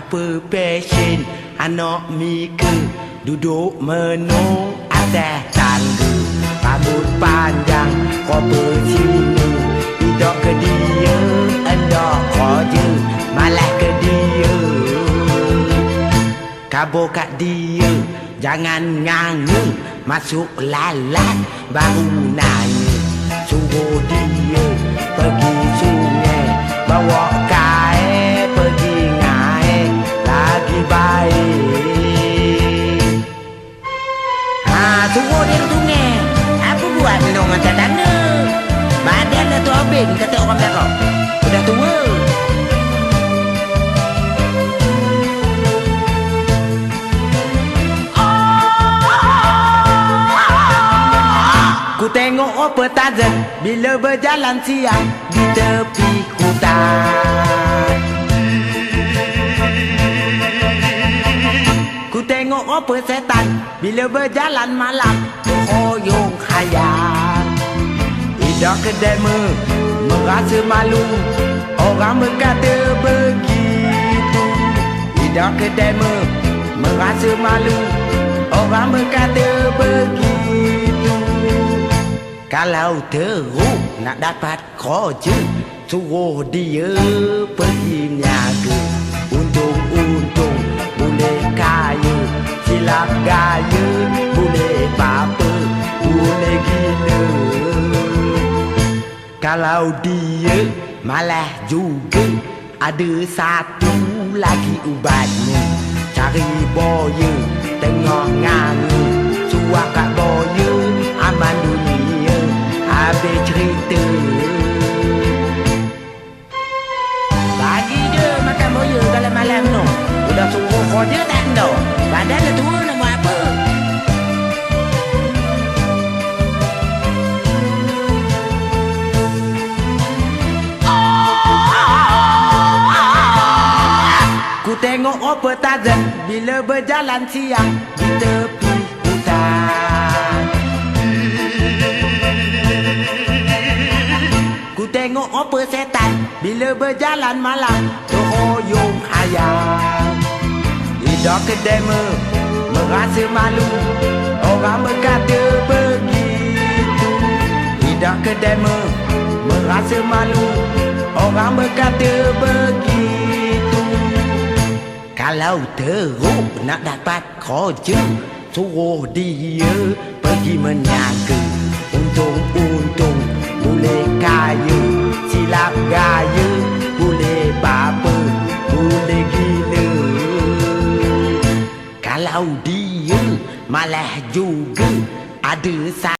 Apa passion? Anak mika Duduk menung atas tangga. Rambut panjang kau bersina Tidak ke dia Hendak kerja Malah ke dia. Kabur kat dia Jangan nganga. Masuk lalat Baru nanya. Suruh dia Pergi macam tanah Badan dah tu habis Kata orang belakang Sudah tua. Ku tengok apa tazen Bila berjalan siang Di tepi hutan. Ku tengok apa setan Bila berjalan malam Berhoyong khayal Idah kedai me Merasa malu. Orang berkata begitu. Idah kedai me Merasa malu. Orang berkata begitu. Kalau teruk nak dapat kerja Suruh dia pergi niaga. Untung-untung boleh kaya Silap gaya Kalau dia malah juga Ada satu lagi ubatnya. Cari boya tengah nganga Suak kat boya aman dunia. Habis cerita. Bagi je makan boya kalau malam tu Udah suruh kerja tak ada Badan dah tua Ku tengok apa tazen Bila berjalan siang Di tepi hutan. Ku tengok apa setan Bila berjalan malam Terhoyong hayal Lidah kedai me Merasa malu Orang berkata begitu. Lidah kedai me Merasa malu Orang berkata begitu เราเธอรู้นักดักปัดขอชื่อทุโอดีเยอะเปิดที่มันยากคืออุ้งตรงอุ้งตรงบุเลกาเยอะสิลาบกาเยอะบุเลบาปบุเลกีนื้อ kalau dia malah juga ada